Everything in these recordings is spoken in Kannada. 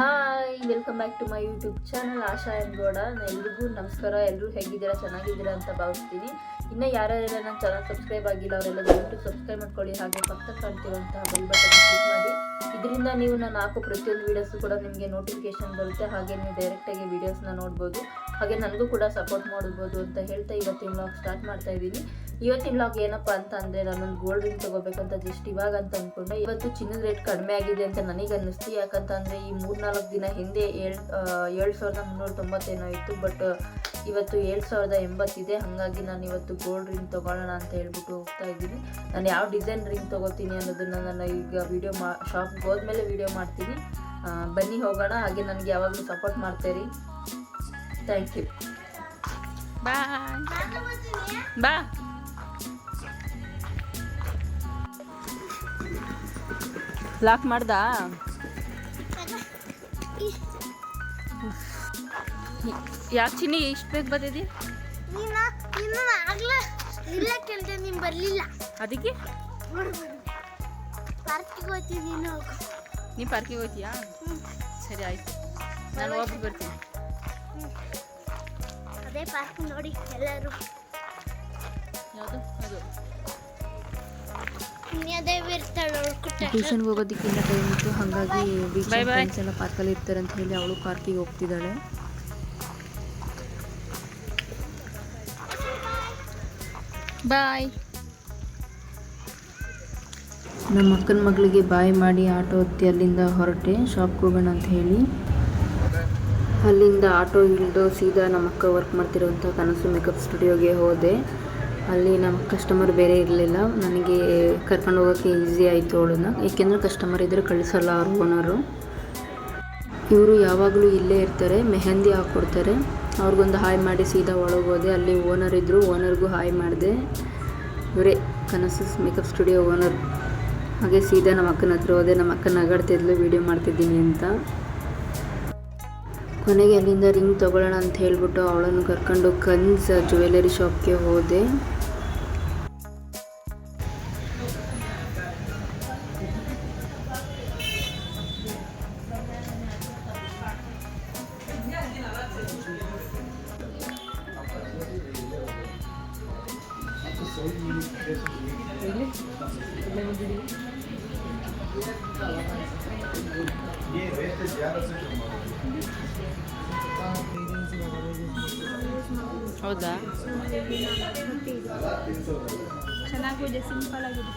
Hi welcome back to my YouTube channel Asha Gowda ಎಲ್ರಿಗೂ ನಮಸ್ಕಾರ ಎಲ್ಲರೂ ಹೇಗಿದ್ದೀರಾ, ಚೆನ್ನಾಗಿದ್ದೀರಾ ಅಂತ ಭಾವಿಸ್ತೀನಿ. ಇನ್ನು ಯಾರ್ಯಾರೆಲ್ಲ ನನ್ನ ಚಾನಲ್ ಸಬ್ಸ್ಕ್ರೈಬ್ ಆಗಿಲ್ಲ, ಅವರೆಲ್ಲ ದಯವಿಟ್ಟು ಸಬ್ಸ್ಕ್ರೈಬ್ ಮಾಡ್ಕೊಳ್ಳಿ, ಹಾಗೆ ಪಕ್ಕ ಕಾಣ್ತಿರುವಂತಹ ಬೆಲ್ ಬಟನ್ ಕ್ಲಿಕ್ ಮಾಡಿ. ಇದರಿಂದ ನೀವು ನಾನು ಹಾಕೋ ಪ್ರತಿಯೊಂದು ವೀಡಿಯೋಸು ಕೂಡ ನಿಮಗೆ ನೋಟಿಫಿಕೇಶನ್ ಬರುತ್ತೆ. ಹಾಗೆ ನೀವು ಡೈರೆಕ್ಟಾಗಿ ವೀಡಿಯೋಸ್ನ ನೋಡ್ಬೋದು. ಹಾಗೆ ನನಗೂ ಕೂಡ ಸಪೋರ್ಟ್ ಮಾಡ್ಬೋದು ಅಂತ ಹೇಳ್ತಾ ಇವತ್ತಿನ ವ್ಲಾಗ್ ಸ್ಟಾರ್ಟ್ ಮಾಡ್ತಾ ಇದ್ದೀನಿ. ಇವತ್ತಿನ ಬ್ಲಾಗ್ ಏನಪ್ಪ ಅಂತ ಅಂದರೆ ನಾನೊಂದು ಗೋಲ್ಡ್ ರಿಂಗ್ ತಗೋಬೇಕಂತ ಜಸ್ಟ್ ಇವಾಗ ಅಂತ ಅಂದ್ಕೊಂಡೆ ಇವತ್ತು ಚಿನ್ನದ ರೇಟ್ ಕಡಿಮೆ ಆಗಿದೆ ಅಂತ ನನಗೆ ಅನ್ನಿಸ್ತು. ಯಾಕಂತ ಈ ಈ ಮೂರ್ನಾಲ್ಕು ದಿನ ಹಿಂದೆ ಏಳು ಏಳು ಸಾವಿರದ ಮುನ್ನೂರ ತೊಂಬತ್ತೇನೋ ಇತ್ತು. ಬಟ್ ಇವತ್ತು ಏಳು ಸಾವಿರದ ಎಂಬತ್ತಿದೆ. ಹಾಗಾಗಿ ನಾನು ಇವತ್ತು ಗೋಲ್ಡ್ ರಿಂಗ್ ತೊಗೊಳ್ಳೋಣ ಅಂತ ಹೇಳ್ಬಿಟ್ಟು ಹೋಗ್ತಾ ಇದ್ದೀನಿ. ನಾನು ಯಾವ ಡಿಸೈನ್ ರಿಂಗ್ ತೊಗೋತೀನಿ ಅನ್ನೋದನ್ನು ನಾನು ಈಗ ವಿಡಿಯೋ ಮಾ ಶಾಪ್ಗೆ ಹೋದ್ಮೇಲೆ ವಿಡಿಯೋ ಮಾಡ್ತೀನಿ. ಬನ್ನಿ ಹೋಗೋಣ. ಹಾಗೆ ನನಗೆ ಯಾವಾಗಲೂ ಸಪೋರ್ಟ್ ಮಾಡ್ತೀರಿ. ಥ್ಯಾಂಕ್ ಯು ಬಾ ಬಾ ಲಾಕ್ ಮಾಡ್ದ? ಯಾಕೆ ಚಿನ್ನಿ ಇಷ್ಟು ಬೇಗ ಬಂದಿದ್ದಿ ನೀನ ಬರ್ಲಿಲ್ಲ. ಅದಕ್ಕೆ? ಪಾರ್ಕಿಗೆ ಹೋಗ್ತೀನಿ ನೀನು ನೀ ಪಾರ್ಕಿಗೆ ಹೋಗ್ತೀಯಾ ಸರಿ ಆಯ್ತು. ನಾನು ಹೋಗಿ ಬರ್ತೀನಿ. ಅದೇ ಪಾರ್ಕ್ ನೋಡಿ ಎಲ್ಲರೂ. ಯಾವುದು? ಅದು. ಟ್ಯೂಷನ್ಗೆ ಹೋಗೋದಕ್ಕಿಂತ ಟೈಮ್ ಇತ್ತು. ಹಾಗಾಗಿ. ಫ್ರೆಂಡ್ಸ್ ಎಲ್ಲ ಪಾರ್ಕಲ್ಲಿ ಇರ್ತಾರೆ ಅಂತ ಹೇಳಿ ಅವಳು ಪಾರ್ಕಿಗೆ ಹೋಗ್ತಿದ್ದಾಳೆ. ಬಾಯ್ ನಮ್ಮ ಅಕ್ಕನ ಮಗಳಿಗೆ ಬಾಯ್ ಮಾಡಿ ಆಟೋ ಹತ್ತಿ ಅಲ್ಲಿಂದ ಹೊರಟೆ. ಶಾಪ್ಗೆ ಹೋಗೋಣ ಅಂತ ಹೇಳಿ. ಅಲ್ಲಿಂದ ಆಟೋ ಇಳಿದು ಸೀದಾ ನಮ್ಮ ಅಕ್ಕ ವರ್ಕ್ ಮಾಡ್ತಿರೋಂಥ ಕನಸು ಮೇಕಪ್ ಸ್ಟುಡಿಯೋಗೆ ಹೋದೆ. ಅಲ್ಲಿ ನಮ್ಮ ಕಸ್ಟಮರ್ ಬೇರೆ ಇರಲಿಲ್ಲ. ನನಗೆ ಕರ್ಕೊಂಡು ಹೋಗೋಕ್ಕೆ ಈಸಿ ಆಯಿತು ಅವಳನ್ನ. ಏಕೆಂದರೆ ಕಸ್ಟಮರ್ ಇದ್ದರೆ ಕಳಿಸಲ್ಲ ಅವ್ರ ಓನರು ಇವರು ಯಾವಾಗಲೂ ಇಲ್ಲೇ ಇರ್ತಾರೆ, ಮೆಹಂದಿ ಹಾಕ್ಕೊಡ್ತಾರೆ ಅವ್ರಿಗೊಂದು ಹಾಯ್ ಮಾಡಿ ಸೀದಾ ಒಳಗೆ ಹೋದೆ. ಅಲ್ಲಿ ಓನರ್ ಇದ್ದರು ಓನರ್ಗೂ ಹಾಯ್ ಮಾಡಿದೆ. ಇವರೇ ಕನಸು ಮೇಕಪ್ ಸ್ಟುಡಿಯೋ ಓನರ್ ಹಾಗೆ ಸೀದಾ ನಮ್ಮ ಅಕ್ಕನ ಹತ್ರ ಹೋದೆ. ನಮ್ಮ ಅಕ್ಕ ನಗಾಡ್ತಿದ್ಲು ವೀಡಿಯೋ ಮಾಡ್ತಿದ್ದೀನಿ ಅಂತ. ಕೊನೆಗೆ ಅಲ್ಲಿಂದ ರಿಂಗ್ ತೊಗೊಳ್ಳೋಣ ಅಂತ ಹೇಳ್ಬಿಟ್ಟು ಅವಳನ್ನು ಕರ್ಕೊಂಡು ಕನ್ಸ್ ಜ್ಯುವೆಲರಿ ಶಾಪ್ಗೆ ಹೋದೆ. ಹೌದಾ? ಚೆನ್ನಾಗಿದೆ ಸಿಂಪಲ್ ಆಗಿದೆ.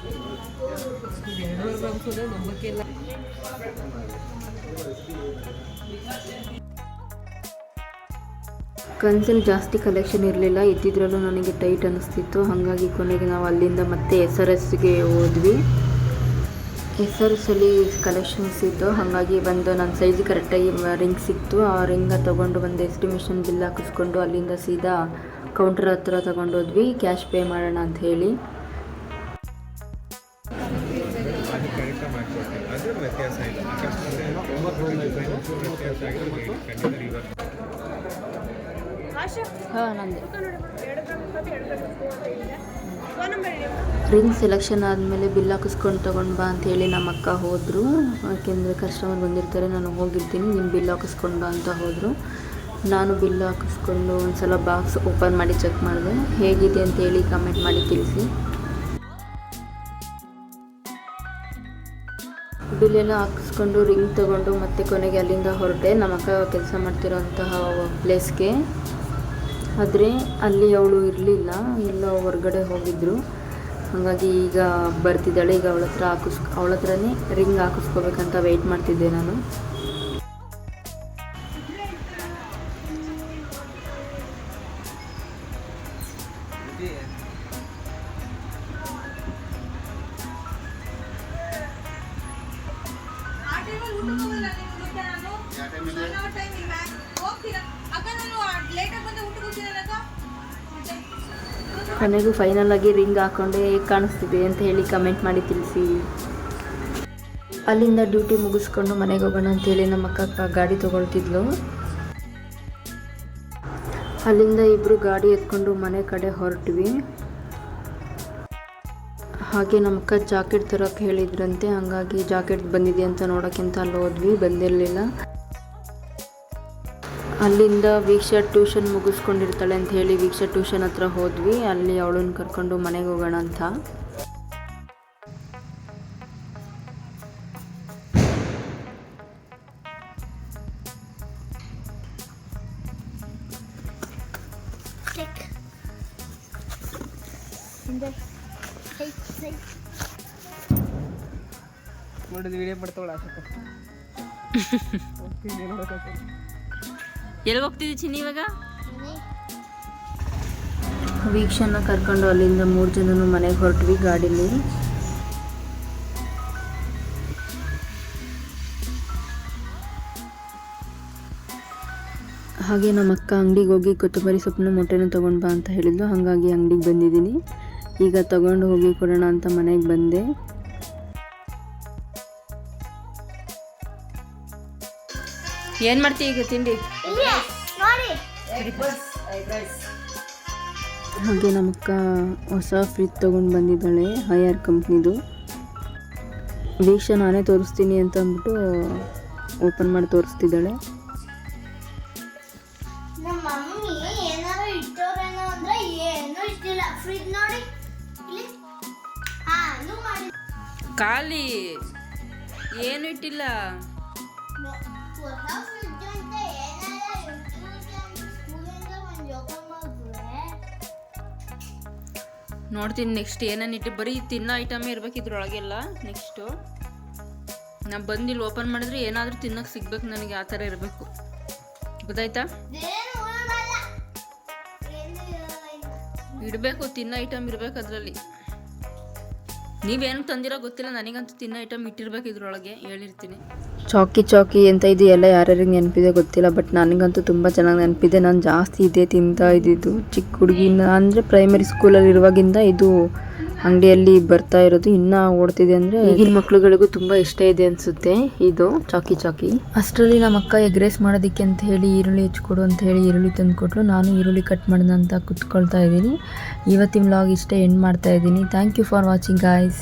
ಕನ್ಸಲ್ಲಿ ಜಾಸ್ತಿ ಕಲೆಕ್ಷನ್ ಇರಲಿಲ್ಲ ಇದ್ದಿದ್ರಲ್ಲೂ ನನಗೆ ಟೈಟ್ ಅನ್ನಿಸ್ತಿತ್ತು ಹಾಗಾಗಿ ಕೊನೆಗೆ ನಾವು ಅಲ್ಲಿಂದ ಮತ್ತೆ ಎಸ್ ಆರ್ ಎಸ್ಗೆ ಹೋದ್ವಿ. ಆರ್ ಎಸ್ಸಲ್ಲಿ ಕಲೆಕ್ಷನ್ಸ್ ಇತ್ತು. ಹಾಗಾಗಿ ಬಂದು ನನ್ನ ಸೈಜ್ ಕರೆಕ್ಟಾಗಿ ರಿಂಗ್ ಸಿಕ್ತು. ಆ ರಿಂಗ ತೊಗೊಂಡು ಬಂದು ಎಸ್ಟಿಮೇಷನ್ ಬಿಲ್ ಹಾಕಿಸ್ಕೊಂಡು ಅಲ್ಲಿಂದ ಸೀದಾ ಕೌಂಟರ್ ಹತ್ರ ತಗೊಂಡೋದ್ವಿ ಕ್ಯಾಶ್ ಪೇ ಮಾಡೋಣ ಅಂತ ಹೇಳಿ. ಹಾಂ, ನಂದು. ರಿಂಗ್ ಸೆಲೆಕ್ಷನ್ ಆದಮೇಲೆ ಬಿಲ್ ಹಾಕಿಸ್ಕೊಂಡು ತೊಗೊಂಡು ಬಾ ಅಂತ ಹೇಳಿ ನಮ್ಮ ಅಕ್ಕ ಹೋದರು. ಯಾಕೆಂದರೆ ಕಸ್ಟಮರ್ ಬಂದಿರ್ತಾರೆ, ನಾನು ಹೋಗಿರ್ತೀನಿ ನಿಮ್ಮ ಬಿಲ್ ಹಾಕಿಸ್ಕೊಂಡು ಬಾ ಅಂತ ಹೋದರು. ನಾನು ಬಿಲ್ ಹಾಕಿಸ್ಕೊಂಡು ಒಂದು ಸಲ ಬಾಕ್ಸ್ ಓಪನ್ ಮಾಡಿ ಚೆಕ್ ಮಾಡಿದೆ. ಹೇಗಿದೆ ಅಂತ ಹೇಳಿ ಕಮೆಂಟ್ ಮಾಡಿ ತಿಳಿಸಿ. ಬಿಲ್ ಎಲ್ಲ ಹಾಕಿಸ್ಕೊಂಡು ರಿಂಗ್ ತೊಗೊಂಡು ಮತ್ತೆ ಕೊನೆಗೆ ಅಲ್ಲಿಂದ ಹೊರಟೆ. ನಮ್ಮ ಅಕ್ಕ ಕೆಲಸ ಮಾಡ್ತಿರೋಂತಹ ಪ್ಲೇಸ್ಗೆ ಆದರೆ ಅಲ್ಲಿ ಅವಳು ಇರಲಿಲ್ಲ ಎಲ್ಲ ಹೊರಗಡೆ ಹೋಗಿದ್ದರು ಹಾಗಾಗಿ ಈಗ ಬರ್ತಿದ್ದಾಳೆ ಈಗ ಅವಳ ಹತ್ರ ಹಾಕಿಸ್ ಅವಳ ಹತ್ರನೇ ರಿಂಗ್ ಹಾಕಿಸ್ಕೋಬೇಕಂತ ವೆಯ್ಟ್ ಮಾಡ್ತಿದ್ದೆ ನಾನು. ಕೊನೆಗೂ ಫೈನಲ್ ಆಗಿ ರಿಂಗ್ ಹಾಕೊಂಡೆ ಹೇಗೆ ಕಾಣಿಸ್ತಿದೆ ಅಂತ ಹೇಳಿ ಕಮೆಂಟ್ ಮಾಡಿ ತಿಳಿಸಿ. ಅಲ್ಲಿಂದ ಡ್ಯೂಟಿ ಮುಗಿಸ್ಕೊಂಡು ಮನೆಗೆ ಹೋಗೋಣ ಅಂತೇಳಿ ನಮ್ಮ ಅಕ್ಕ ಗಾಡಿ ತೊಗೊಳ್ತಿದ್ಲು. ಅಲ್ಲಿಂದ ಇಬ್ಬರು ಗಾಡಿ ಎತ್ಕೊಂಡು ಮನೆ ಕಡೆ ಹೊರಟ್ವಿ. ಹಾಗೆ ನಮ್ಮ ಅಕ್ಕ ಜಾಕೆಟ್ ತರೋಕೆ ಹೇಳಿದ್ರಂತೆ, ಹಾಗಾಗಿ ಜಾಕೆಟ್ ಬಂದಿದೆ ಅಂತ ನೋಡೋಕ್ಕಿಂತ ಅಲ್ಲಿ ಹೋದ್ವಿ, ಬಂದಿರಲಿಲ್ಲ. ಅಲ್ಲಿಂದ ವೀಕ್ಷಾ ಟ್ಯೂಷನ್ ಮುಗಿಸ್ಕೊಂಡಿರ್ತಾಳೆ ಅಂತ ಹೇಳಿ ವೀಕ್ಷಾ ಟ್ಯೂಷನ್ ಹತ್ರ ಹೋದ್ವಿ. ಅಲ್ಲಿ ಅವಳನ್ನ ಕರ್ಕೊಂಡು ಮನೆಗೆ ಹೋಗೋಣ ಅಂತ. ನೋಡಿದ ವಿಡಿಯೋ ಮಾಡ್ತಾವಳ ಅಶೋಕ ಎಲ್ಲಿಗೆ ಹೋಗ್ತಿದ್ದಿ ಚಿನ್ನಿ ಇವಾಗ? ವೀಕ್ಷನ ಕರ್ಕೊಂಡು ಅಲ್ಲಿಂದ ಮೂರು ಜನನು ಮನೆಗೆ ಹೊರಟ್ವಿ ಗಾಡೀಲಿ. ಹಾಗೆ ನಮ್ಮ ಅಕ್ಕ ಅಂಗಡಿಗೆ ಹೋಗಿ ಕೊತ್ತಂಬರಿ ಸೊಪ್ಪನ್ನು ಮೊಟ್ಟೆನೂ ತೊಗೊಂಡು ಬಾ ಅಂತ ಹೇಳಿದ್ಲು. ಹಾಗಾಗಿ ಅಂಗಡಿಗೆ ಬಂದಿದ್ದೀನಿ. ಈಗ ತಗೊಂಡು ಹೋಗಿ ಕೊಡೋಣ ಅಂತ ಮನೆಗೆ ಬಂದೆ. ಏನು ಮಾಡ್ತೀವಿ ಈಗ ತಿಂಡಿ? ಹಾಗೆ ನಮ್ಮಕ್ಕ ಹೊಸ ಫ್ರಿಜ್ ತೊಗೊಂಡು ಬಂದಿದ್ದಾಳೆ ಹೈಯರ್ ಕಂಪ್ನಿದು ವೀಕ್ಷ ನಾನೇ ತೋರಿಸ್ತೀನಿ ಅಂತ ಅಂದ್ಬಿಟ್ಟು ಓಪನ್ ಮಾಡಿ ತೋರಿಸ್ತಿದ್ದಾಳೆ. ಖಾಲಿ. ಏನು ಏನಾರು ನೋಡ್ತೀನಿ ನೆಕ್ಸ್ಟ್ ಏನೇನು ಇಟ್ಟು ಬರೀ ತಿನ್ನೋ ಐಟಮೇ ಇರ್ಬೇಕು ಇದ್ರೊಳಗೆಲ್ಲ. ನೆಕ್ಸ್ಟು ನಾ ಬಂದು ಓಪನ್ ಮಾಡಿದ್ರೆ ಏನಾದರೂ ತಿನ್ನೋಕೆ ಸಿಗ್ಬೇಕು ನನಗೆ, ಆ ಥರ ಇರಬೇಕು. ಗೊತ್ತಾಯ್ತಾ? ಇಡಬೇಕು, ತಿನ್ನೋ ಐಟಮ್ ಇರಬೇಕು ಅದರಲ್ಲಿ. ನೀವೇನು ತಂದಿರೋ ಗೊತ್ತಿಲ್ಲ, ನನಗಂತೂ ತಿನ್ನೋ ಐಟಮ್ ಇಟ್ಟಿರ್ಬೇಕು ಇದ್ರೊಳಗೆ, ಹೇಳಿರ್ತೀನಿ. ಚಾಕಿ ಚಾಕಿ ಅಂತ ಇದು ಎಲ್ಲ ಯಾರ್ಯಾರಿಗೆ ನೆನಪಿದೆ ಗೊತ್ತಿಲ್ಲ ಬಟ್ ನನಗಂತೂ ತುಂಬ ಚೆನ್ನಾಗಿ ನೆನಪಿದೆ. ನಾನು ಜಾಸ್ತಿ ಇದೇ ತಿಂತಾ ಇದ್ದಿದ್ದು ಚಿಕ್ಕ ಹುಡುಗಿನ, ಅಂದರೆ ಪ್ರೈಮರಿ ಸ್ಕೂಲಲ್ಲಿ ಇರುವಾಗಿಂದ ಇದು ಅಂಗಡಿಯಲ್ಲಿ ಬರ್ತಾ ಇರೋದು ಇನ್ನ ಓಡ್ತಿದೆ ಅಂದ್ರೆ ಈಗಿನ ಮಕ್ಳುಗಳಿಗೂ ತುಂಬಾ ಇಷ್ಟ ಇದೆ ಅನ್ಸುತ್ತೆ ಇದು. ಚಾಕಿ ಚಾಕಿ. ಅಷ್ಟರಲ್ಲಿ ನಮ್ಮ ಅಕ್ಕ ಎಗ್ ರೈಸ್ ಮಾಡೋದಕ್ಕೆ ಅಂತ ಹೇಳಿ ಈರುಳ್ಳಿ ಹೆಚ್ಕೊಡು ಅಂತ ಹೇಳಿ ಈರುಳ್ಳಿ ತಂದು ಕೊಟ್ಟರು ನಾನು ಈರುಳ್ಳಿ ಕಟ್ ಮಾಡೋಣ ಅಂತ ಕುತ್ಕೊಳ್ತಾ ಇದ್ದೀನಿ. ಇವತ್ತಿನ ವ್ಲಾಗ್ ಇಷ್ಟೇ ಎಂಡ್ ಮಾಡ್ತಾ ಇದ್ದೀನಿ. Thank you for watching guys